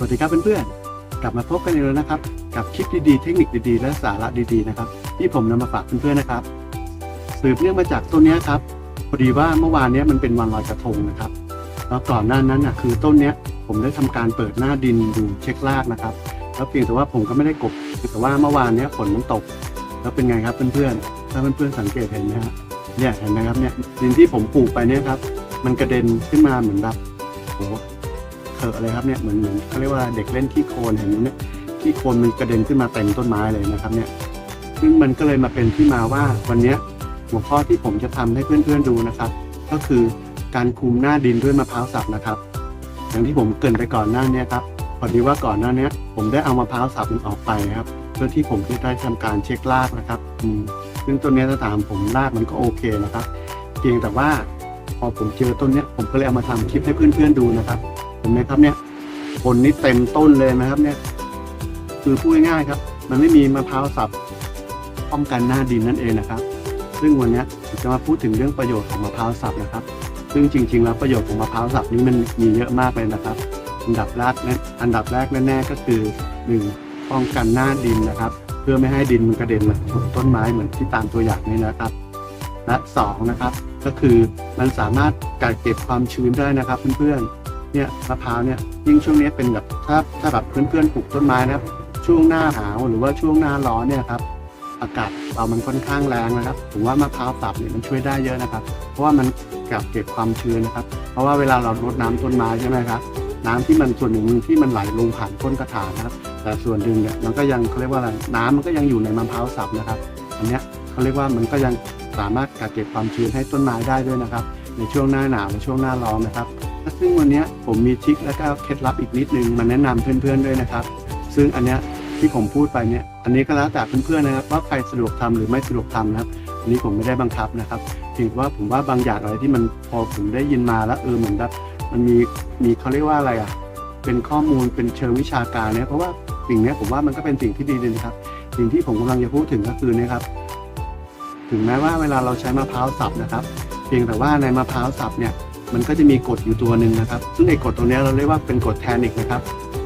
สวัสดีครับเพื่อนๆ กลับมาพบกันอีกแล้วนะครับ กับคลิปดีๆ เทคนิคดีๆ และสาระดีๆ นะครับ ที่ผมนำมาฝากเพื่อนๆ นะครับ สืบเนื่องมาจากต้นนี้ครับพอดีว่าเมื่อวานนี้มันเป็นวันลอยกระทงนะครับ แล้วก่อนหน้านั้นนะคือต้นนี้ผมได้ทำการเปิดหน้าดินดูเช็ครากนะครับ แล้วเพียงแต่ว่าผมก็ไม่ได้กบแต่ว่าเมื่อวานนี้ฝนมันตก แล้วเป็นไงครับเพื่อนๆ ถ้าเพื่อนๆสังเกตเห็นนะฮะเนี่ยเห็นไหมครับเนี่ยดินที่ผมปลูกไปเนี่ยครับ มันกระเด็นขึ้นมาเหมือนแบบโอ้ เถอะเลยครับเนี่ยเหมือนเหมือนเขาเรียกว่าเด็กเล่นขี้โคลนเห็นไหมเนี่ยขี้โคลนมันกระเด็นขึ้นมาเต็มต้นไม้เลยนะครับเนี่ยซึ่งมันก็เลยมาเป็นที่มาว่าวันนี้หัวข้อที่ผมจะทำให้เพื่อนๆดูนะครับ ก็คือการคุมหน้าดินด้วยมะพร้าวสับนะครับ อย่างที่ผมเกรินไปก่อนหน้าเนี้ยครับพอดีว่าก่อนหน้าเนี้ยผมได้เอามะพร้าวสับมันออกไปครับเพื่อที่ผมจะได้ทำการเช็ครากนะครับอืมซึ่งต้นนี้ถ้าถามผมรากมันก็โอเคนะครับ เพียงแต่ว่าพอผมเจอต้นเนี้ยผมก็เลยเอามาทำคลิปให้เพื่อนๆดูนะครับ ห็นไหมครับเนี่ยผลนี่เต็มต้นเลยนะครับ เนี่ย คือพูดง่ายๆครับ มันไม่มีมะพร้าวสับป้องกันหน้าดินนั่นเองนะครับ ซึ่งวันนี้ผมจะมาพูดถึงเรื่องประโยชน์ของมะพร้าวสับนะครับ ซึ่งจริง ๆ แล้วประโยชน์ของมะพร้าวสับนี้มันมีเยอะมากเลยนะครับ อันดับแรกนะอันดับแรกแน่ๆก็คือหนึ่งป้องกันหน้าดินนะครับ เพื่อไม่ให้ดินมันกระเด็นมาถูกต้นไม้เหมือนที่ตามตัวอย่างนี้นะครับ และสองนะครับ ก็คือมันสามารถกักเก็บความชื้นได้นะครับเพื่อนๆ เนี่ยมะพร้าวเนี่ยยิ่งช่วงนี้เป็นแบบถ้าถ้าแบบเพื่อนๆปลูกต้นไม้นะครับ ช่วงหน้าหนาวหรือว่าช่วงหน้าร้อนเนี่ยครับอากาศเรามันค่อนข้างแรงนะครับผมว่ามะพร้าวสับเนี่ยมันช่วยได้เยอะนะครับ เพราะว่ามันกักเก็บความชื้นนะครับ เพราะว่าเวลาเรารดน้ำต้นไม้ใช่ไหมครับน้ำที่มันส่วนหนึ่งที่มันไหลลงผ่านก้นกระถางนะครับ แต่ส่วนหนึ่งเนี่ยมันก็ยังเขาเรียกว่าอะไรน้ำมันก็ยังอยู่ในมะพร้าวสับนะครับ อันเนี้ยเขาเรียกว่ามันก็ยังสามารถกักเก็บความชื้นให้ต้นไม้ได้ด้วยนะครับ ในช่วงหน้าหนาวและช่วงหน้าร้อนนะครับ ซึ่งวันนี้ผมมีทริคและก็เคล็ดลับอีกนิดนึงมาแนะนำเพื่อนๆด้วยนะครับ ซึ่งอันเนี้ยที่ผมพูดไปเนี่ย อันนี้ก็แล้วแต่เพื่อนๆนะครับว่าใครสะดวกทำหรือไม่สะดวกทำนะครับ อันนี้ผมไม่ได้บังคับนะครับเพียงว่าผมว่าบางอย่างอะไรที่มันพอผมได้ยินมาแล้วเออเหมือนแบบมันมีมีเขาเรียกว่าอะไรอะ เป็นข้อมูลเป็นเชิงวิชาการเนี่ยเพราะว่าสิ่งนี้ผมว่ามันก็เป็นสิ่งที่ดีเลยนะครับ สิ่งที่ผมกำลังจะพูดถึงก็คือเนี่ยครับ ถึงแม้ว่าเวลาเราใช้มะพร้าวสับนะครับ เพียงแต่ว่าในมะพร้าวสับเนี่ย มันก็จะมีกรดอยู่ตัวหนึ่งนะครับ ซึ่งไอ้กรดตัวนี้เราเรียกว่าเป็นกรดแทนิกนะครับ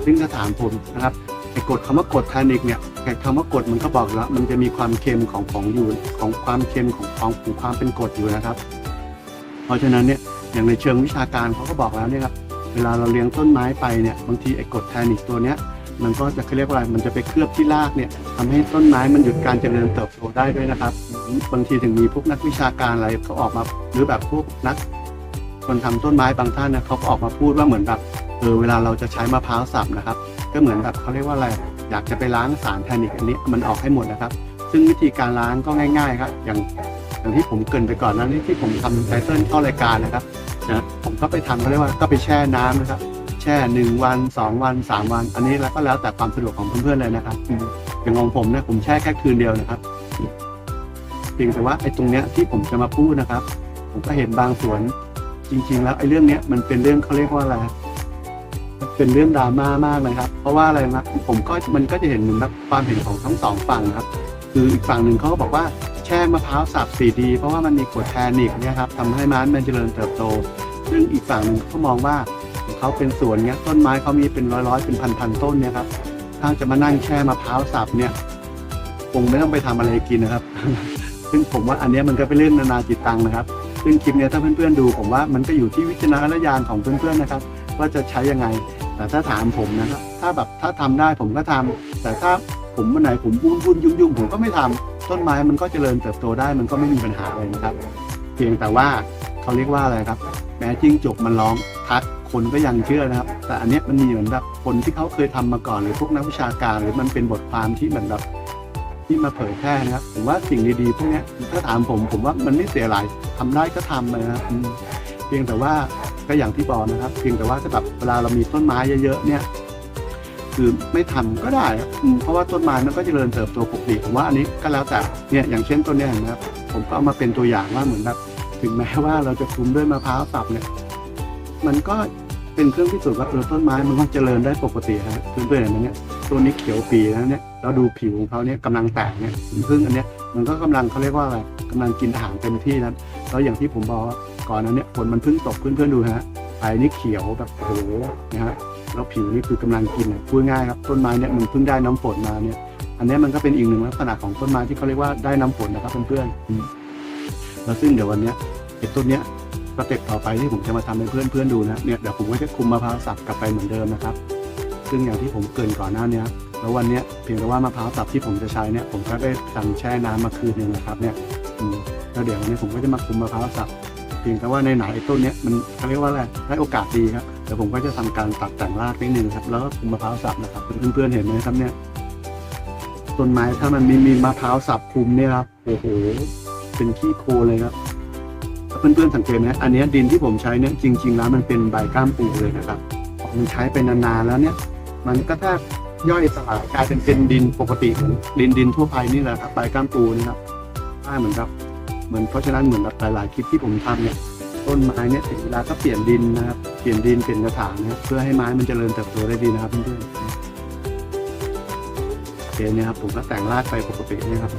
ซึ่งถ้าถามผมนะครับไอ้กรดคำว่ากรดแทนิกเนี่ยแค่คำว่ากรดมันก็บอกแล้ว มันจะมีความเค็มของของอยู่ของความเค็มของของของความเป็นกรดอยู่นะครับ เพราะฉะนั้นเนี่ยอย่างในเชิงวิชาการเขาก็บอกแล้วเนี่ยครับเวลาเราเลี้ยงต้นไม้ไปเนี่ยบางทีไอ้กรดแทนิกตัวเนี้ยมันก็จะเขาเรียกว่าอะไร มันจะไปเคลือบที่รากเนี่ยทำให้ต้นไม้มันหยุดการเจริญเติบโตได้ด้วยนะครับ บางทีถึงมีพวกนักวิชาการอะไรเขาออกมา หรือแบบพวกนัก คนทำต้นไม้บางท่านนะเขาก็ออกมาพูดว่าเหมือนแบบเออเวลาเราจะใช้มะพร้าวสับนะครับ ก็เหมือนแบบเขาเรียกว่าอะไรอยากจะไปล้างสารแทนิกอันนี้มันออกให้หมดนะครับ ซึ่งวิธีการล้างก็ง่าย ๆ ครับ อย่างอย่างที่ผมเกรินไปก่อนหนั้นที่ผมทำไตเติ้ลเข้ารายการนะครับนะผมก็ไปทำเขาเรียกว่าก็ไปแช่น้ำนะครับ แช่หนึ่งวันสองวันสามวัน อันนี้แล้วก็แล้วแต่ความสะดวกของเพื่อนๆเลยนะครับอืมอย่างของผมเนี่ยผมแช่แค่คืนเดียวนะครับเพียงแต่ว่าไอ้ตรงเนี้ยที่ผมจะมาพูดนะครับ ผมก็เห็นบางส่วน จริงๆแล้วไอ้เรื่องเนี้ยมันเป็นเรื่องเขาเรียกว่าอะไรเป็นเรื่องดราม่ามากเลยครับ เพราะว่าอะไรนะผมก็มันก็จะเห็นเหมือนแบบความเห็นของทั้งสองฝั่งครับ คืออีกฝั่งหนึ่งเขาก็บอกว่าแช่มะพร้าวสับสีดี เพราะว่ามันมีกรดแทนิกเนี่ยครับทำให้ม้มันเจริญเติบโต ซึ่งอีกฝั่งหนึ่งเขามองว่าเขาเป็นสวนเนี้ยต้นไม้เขามีเป็นร้อยๆเป็นพันๆต้นเนี่ยครับถ้าจะมานั่งแช่มะพร้าวสับเนี่ยคงไม่ต้องไปทำอะไรกินนะครับ ซึ่งผมว่าอันนี้มันก็เป็นเรื่องนานาจิตตังนะครับ ซึ่งคลิปเนี้ยถ้าเพื่อนๆดู ผมว่ามันก็อยู่ที่วิจารณญาณของเพื่อนๆนะครับ ว่าจะใช้ยังไง แต่ถ้าถามผมนะครับถ้าแบบถ้าทำได้ผมก็ทำแต่ถ้าผมวันไหนผมวุ่นวุ่นยุ่งยุ่งๆผมก็ไม่ทำต้นไม้มันก็เจริญเติบโตได้มันก็ไม่มีปัญหาอะไรนะครับ เพียงแต่ว่าเขาเรียกว่าอะไรครับ แม้จิ้งจกมันร้องทักคนก็ยังเชื่อนะครับ แต่อันเนี้ยมันมีเหมือนแบบคนที่เขาเคยทำมาก่อนหรือพวกนักวิชาการ หรือมันเป็นบทความที่เหมือนแบบ ที่มาเผยแพร่นะครับผมว่าสิ่งดีๆพวกนี้ถ้าถามผมผมว่ามันไม่เสียหลายทำได้ก็ทำนะครับเพียงแต่ว่าก็อย่างที่บอกนะครับ เพียงแต่ว่าถ้าแบบเวลาเรามีต้นไม้เยอะๆเนี่ย คือไม่ทำก็ได้ เพราะว่าต้นไม้มันก็เจริญเติบโตปกติผมว่าอันนี้ก็แล้วแต่เนี่ยอย่างเช่นต้นเนี้เห็นะครับ ผมก็เอามาเป็นตัวอย่างว่าเหมือนแบบถึงแม้ว่าเราจะคุมด้วยมะพร้าวสับเนี่ย มันก็เป็นเครื่องพิสูจน์ว่าเออต้นไม้มันก็เจริญได้ปกติฮะเพื่อนๆเห็นไหมเนี่ยต้นนี้เขียวปีแล้วเนี่ย เราดูผิวของเขาเนี่ยกำลังแตกเนี่ยซึ่งอันเนี้ยมันก็กำลังเขาเรียกว่าอะไรกำลังกินอาหารเต็มที่นะแล้วอย่างที่ผมบอกก่อนนั้นเนี่ยฝนมันเพิ่งตกเพื่อนๆดูฮะใบนี่เขียวแบบโอ้โหนะฮะแล้วผิวนี่คือกำลังกินพูดง่ายครับต้นไม้เนี่ยมันเพิ่งได้น้ำฝนมาเนี่ย อันเนี้ยมันก็เป็นอีกหนึ่งลักษณะของต้นไม้ที่เขาเรียกว่าได้น้ำฝนนะครับเพื่อนๆแล้วซึ่งเดี๋ยววันเนี้ยไอ้ต้นเนี้ยสเต็ปต่อไปที่ผมจะมาทำให้เพื่อนๆดูนะเนี่ยเดี๋ยวผมก็จะคุมมะพร้าวสับกลับไปเหมือนเดิมนะครับ ซึ่งอย่างที่ผมเกินก่อนหน้านี้ แล้ววันนี้เพียงแต่ว่ามะพร้าวสับที่ผมจะใช้เนี่ยผมก็ได้ทำแช่น้ำมาคืนหนึงนะครับเนี่ยแล้วเดี๋ยววันนี้ผมก็จะมาคุมมะพร้าวสับเพียงแต่ว่าในไหนต้นเนี้ยมันเขาเรียกว่าอะไรได้โอกาสดีครับเดี๋ยวผมก็จะทำการตัดแต่งรากนิดนึงครับแล้วก็คุมมะพร้าวสับนะครับเพื่อนๆเห็นไหมครับเนี่ยต้นไม้ถ้ามันมีมีมะพร้าวสับคุมเนี่ยครับโอ้โหเป็นขี้โคเลยครับเพื่อนๆสังเกตไหมอันนี้ดินที่ผมใช้เนี่ยจริง ๆ แล้วมันเป็นใบก้ามปูเลยนะครับมันใช้ไปนานๆแล้วเนี่ย มันก็แทบ ย่อยสลายกลายเป็นเป็นดินปกติเหมือนดินดินทั่วไปนี่แหละครับใบก้ามปูนี่ครับใช่เหมือนกับ เหมือนเพราะฉะนั้นเหมือนกับหลายๆคลิปที่ผมทำเนี่ยต้นไม้เนี่ยถึงเวลาก็เปลี่ยนดินนะครับเปลี่ยนดินเปลี่ยนกระถางนะครับเพื่อให้ไม้มันเจริญเติบโตได้ดีนะครับเพื่อนๆโอเคเนี่ยครับผมก็แต่งรากไปปกตินี่ครับ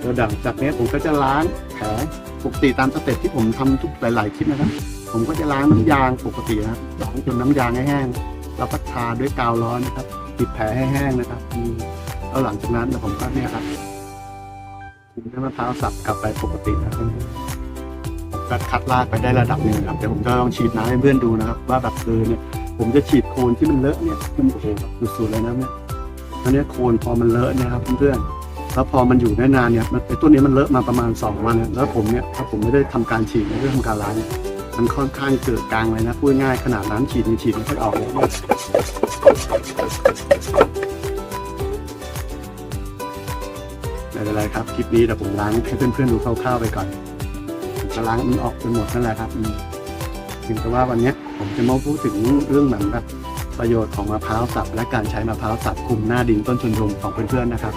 แล้วดังจากนี้ผมก็จะล้างแผลปกติตามสเต็ปที่ผมทำทุกหลาย ๆ คลิปนะครับ ผมก็จะล้างน้ำยางปกตินะครับล้างจนน้ำยางให้แห้ง แล้วก็ทาด้วยกาวร้อนนะครับ ปิดแผลให้แห้งนะครับแล้วหลังจากนั้นผมก็เนี่ยครับคุมด้วยมะพร้าวสับกลับไปปกตินะครับผมก็คัดรากไปได้ระดับหนึ่งครับเดี๋ยวผมจะลองฉีดน้ำให้เพื่อนดูนะครับ ว่าแบบเออเนี่ย ผมจะฉีดโคนที่มันเลอะเนี่ยมันโอ้โหสุดๆเลยนะเนี่ยอันนี้โคนพอมันเลอะนี่ยครับเพื่อนๆแล้วพอมันอยู่ได้นานเนี่ยมันไอ้ต้นนี้มันเลอะมาประมาณ 2 วัน แล้วผมเนี่ยถ้าผมไม่ได้ทำการฉีดไม่ได้ทำการล้างเนี่ย มันค่อนข้างเกิดกลางเลยนะพูดง่ายขนาดน้ำฉีดยังฉีดไม่ค่อยออกไม่เป็นไรครับคลิปนี้เดี๋ยวผมล้างให้เพื่อนๆดูคร่าวๆไปก่อนผมจะล้างมันออกจนหมดนั่นแหละครับถึงแต่ว่าวันนี้ผมจะมาพูดถึงเรื่องเหมือนแบบประโยชน์ของมะพร้าวสับและการใช้มะพร้าวสับคุมหน้าดินต้นชนชมของเพื่อนๆนะครับ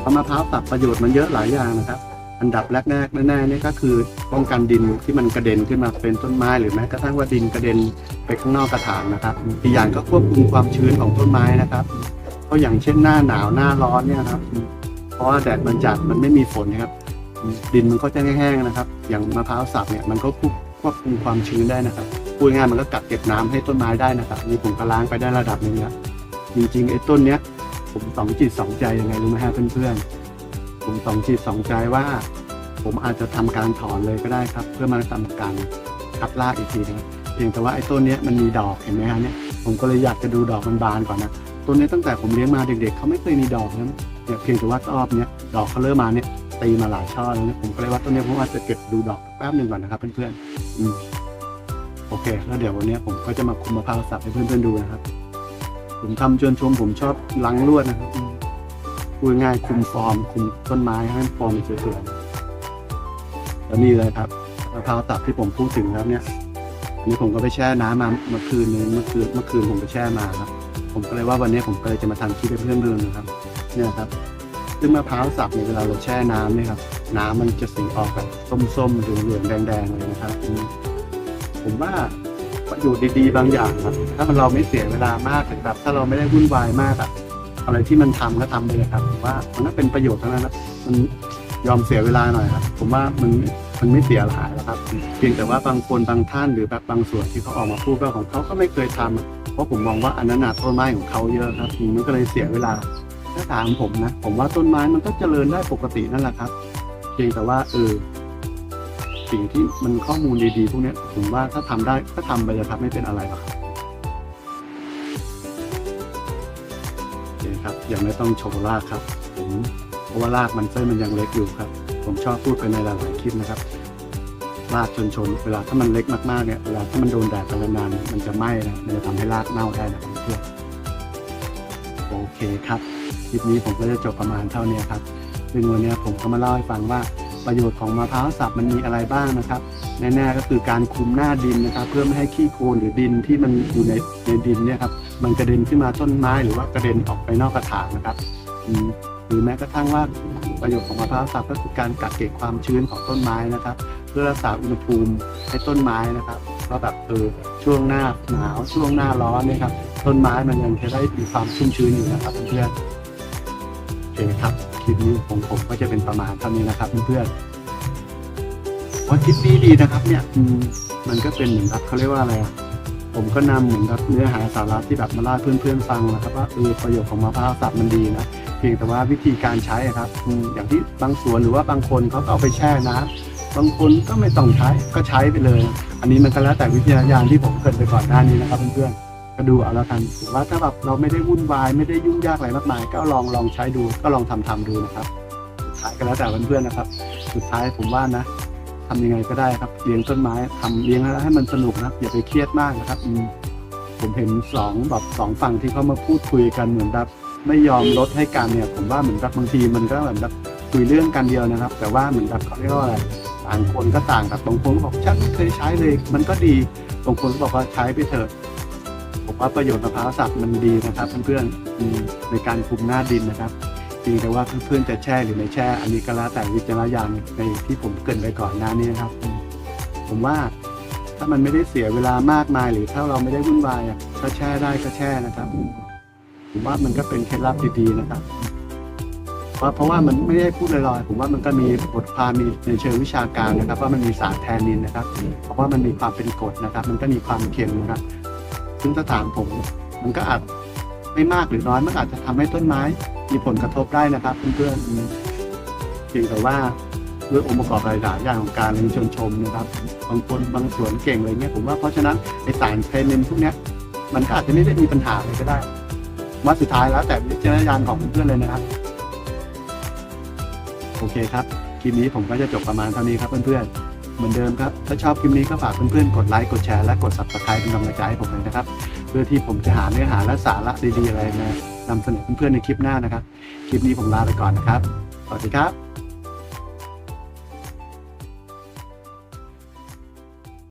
เพราะมะพร้าวสับประโยชน์มันเยอะหลายอย่างนะครับ อันดับแรกแน่ๆนี่ก็คือป้องกันดินที่มันกระเด็นขึ้นมาเป็นต้นไม้หรือแม้กระทั่งว่าดินกระเด็นไปข้างนอกกระถางนะครับอีกอย่างก็ควบคุมความชื้นของต้นไม้นะครับเพราะอย่างเช่นหน้าหนาวหน้าร้อนเนี่ยครับ เพราะว่าแดดมันจัดมันไม่มีฝนนะครับ ดินมันก็จะแห้งๆนะครับ อย่างมะพร้าวสับเนี่ยมันก็ควบคุมความชื้นได้นะครับพูดง่ายๆมันก็กักเก็บน้ำให้ต้นไม้ได้นะครับนี่ผมก็ล้างไปได้ระดับนึงแล้วจริงๆไอ้ต้นเนี้ยผมสองจิตสองใจยังไงรู้ไหมฮะเพื่อนๆ ผมสองจิตสองใจว่า ผมอาจจะทำการถอนเลยก็ได้ครับ เพื่อมาทำการคัดรากอีกทีนะเพียงแต่ว่าไอ้ต้นนี้มันมีดอกเห็นไหมฮะเนี่ยผมก็เลยอยากจะดูดอกมันบานก่อนนะต้นนี้ตั้งแต่ผมเลี้ยงมาเด็กๆเขาไม่เคยมีดอกนะเนี่ยเพียงแต่ว่ารอบเนี้ยดอกเขาเริ่มมาเนี่ยตีมาหลายช่อแล้วเนี่ยผมก็เลยว่าต้นนี้ผมว่าจจะเก็บดูดอกแป๊บหนึ่งก่อนนะครับเพื่อนๆอืมโอเค แล้วเดี๋ยววันนี้ผมก็จะมาคุมมะพร้าวสับให้เพื่อนๆดูนะครับ ผมทำชวนชมผมชอบลังลวดนะครับ พูดง่ายคุมฟอร์มคุมต้นไม้ให้ฟอร์มสวยๆแล้วนี่เลยครับมะพร้าวสับที่ผมพูดถึงครับเนี่ยอันนี้ผมก็ไปแช่น้ำมาเมื่อคืนนึงเมื่อคืนเมื่อคืนผมไปแช่มาครับผมก็เลยว่าวันนี้ผมก็เลยจะมาทำคลิปให้เพื่อนๆดูนะครับ เนี่ยครับซึ่งมะพร้าวสับเนี่ยเวลาเราแช่น้ำเนี่ยครับ น้ำมันจะสีออกแบบส้มๆเหลืองๆแดงๆเลยนะครับ ผมว่าประโยชน์ดีๆบางอย่างครับถ้าเราไม่เสียเวลามากนะครับถ้าเราไม่ได้วุ่นวายมากอะ อะไรที่มันทำก็ทำไปเลยครับผมว่ามันก็เป็นประโยชน์ทั้งนั้นนะมันยอมเสียเวลาหน่อยครับ ผมว่ามันมันไม่เสียหายแล้วครับเพียงแต่ว่าบางคนบางท่านหรือแบบบางส่วนที่เขาออกมาพูดก็ของเขาก็ไม่เคยทำเพราะผมมองว่าอันนั้นน่ะต้นไม้ของเขาเยอะครับมันก็เลยเสียเวลาถ้าถามผมนะผมว่าต้นไม้มันก็เจริญได้ปกตินั่นแหละครับ เพียงแต่ว่าเออสิ่งที่มันข้อมูลดีๆพวกนี้ผมว่าถ้าทำได้ก็ทำไปเลยครับไม่เป็นอะไรหรอก ครับโอเครับ ยังไม่ต้องโชว์รากครับผมเพราะว่ารากมันเส้นมันยังเล็กอยู่ครับ ผมชอบพูดไปในหลายๆคลิปนะครับรากชนชนเวลาถ้ามันเล็กมากๆเนี่ยเวลาถ้ามันโดนแดดนานๆมันจะไหม้นะมันจะทำให้รากเน่าได้นะเพื่อนโอเคครับคลิปนี้ผมก็จะจบประมาณเท่านี้ครับซึ่งวันนี้ผมก็มาเล่าให้ฟังว่าประโยชน์ของมะพร้าวสับมันมีอะไรบ้างนะครับ แน่ๆก็คือการคุมหน้าดินนะครับ เพื่อไม่ให้ขี้โคลนหรือดินที่มันอยู่ในในดินเนี่ยครับ มันกระเด็นขึ้นมาต้นไม้หรือว่ากระเด็นออกไปนอกกระถางนะครับหรือแม้กระทั่งว่าประโยชน์ของมะพร้าวสับก็คือการกักเก็บความชื้นของต้นไม้นะครับ เพื่อรักษาอุณหภูมิให้ต้นไม้นะครับว่าแบบเออช่วงหน้าหนาวช่วงหน้าร้อนเนี่ยครับต้นไม้มันยังจะได้มีความชุ่มชื้นอยู่นะครับเพื่อนๆโอเคครับคลิปนี้ของผมก็จะเป็นประมาณเท่านี้นะครับเพื่อนๆว่าคลิปนี้ดีนะครับเนี่ยมมันก็เป็นเหมือนครับเขาเรียกว่าอะไรอะ ผมก็นำเหมือนครับเนื้อหาสาระที่แบบมาเล่าให้เพื่อนๆฟังนะครับว่าเออประโยชน์ของมะพร้าวสับมันดีนะเพียงแต่ว่าวิธีการใช้อะครับอืมอย่างที่บางสวนหรือว่าบางคนเขาก็เอาไปแช่น้ำบางคนก็ไม่ต้องใช้ก็ใช้ไปเลย อันนี้มันก็แล้วแต่วิทยาญาณที่ผมเกริดไปก่อนหน้านี้นะครับเพื่อนๆก็ดูเอาล้วกันหรือว่าถ้าแบบเราไม่ได้วุ่นวายไม่ได้ยุ่งยากอะไรมากมาย ก็ลองลองใช้ดูก็ลองทำทำดูนะครับสุดท้ายก็แล้วแต่เพื่อนๆนะครับ สุดท้ายผมว่านะ ทำยังไงก็ได้ครับเลี้ยงต้นไม้ทำเลี้ยงแล้วให้มันสนุกนะอย่าไปเครียดมากนะครับผมเห็นสองแบบสองฝั่งที่เขามาพูดคุยกันเหมือนแบบไม่ยอมลดให้กันเนี่ย ผมว่าเหมือนกับบางทีมันก็เหมือนแบบคุยเรื่องกันเดียวนะครับ แต่ว่าเหมือนกับเขาเรียกว่าอะไรต่างคนก็ต่างกับบางคนบอกฉันไม่เคยใช้เลย มันก็ดีบางคนบอกว่าใช้ไปเถอะผมว่าประโยชน์มะพร้าวสับมันดีนะครับเพื่อนๆในการคุมหน้าดินนะครับ เพียงแต่ว่าเพื่อนๆจะแช่หรือไม่แช่ อันนี้ก็แล้วแต่วิจารณญาณในที่ผมเกรินไปก่อนหน้านี้นะครับ ผมว่าถ้ามันไม่ได้เสียเวลามากมาย หรือถ้าเราไม่ได้วุ่นวายอะก็แช่ได้ก็แช่นะครับ ผมว่ามันก็เป็นเคล็ดลับดีๆนะครับเพราะเพราะว่ามันไม่ได้พูดลอยๆ ผมว่ามันก็มีบทความมีในเชิงวิชาการนะครับ ว่ามันมีสารแทนนินนะครับ เพราะว่ามันมีความเป็นกรดนะครับ มันก็มีความเค็มนะครับ ซึ่งถ้าถามผม มันก็อาจ ไม่มากหรือน้อยมันอาจจะทำให้ต้นไม้ มีผลกระทบได้นะครับเพื่อนๆอืมเพียงแต่ว่าด้วยองค์ประกอบหลายๆอย่างของการเลี้ยงชนชมนะครับบางคนบางสวนเก่งอะไรเงี้ยผมว่าเพราะฉะนั้นไอสารเทนินพวกเนี้ยมันก็อาจจะไม่ได้มีปัญหาอะไรก็ได้ว่าสุดท้ายแล้วแต่วิจารณญาณของเพื่อนๆเลยนะครับ โอเคครับคลิปนี้ผมก็จะจบประมาณเท่านี้ครับเพื่อนๆ เหมือนเดิมครับ ถ้าชอบคลิปนี้ก็ฝากเพื่อนๆ กดไลค์กดแชร์และกด subscribe เป็นกำลังใจให้ผมเลยนะครับ เพื่อที่ผมจะหาเนื้อหาและสาระดีๆอะไรมานำเสนอเพื่อนๆในคลิปหน้านะครับ คลิปนี้ผมลาไปก่อนนะครับ สวัสดีครับ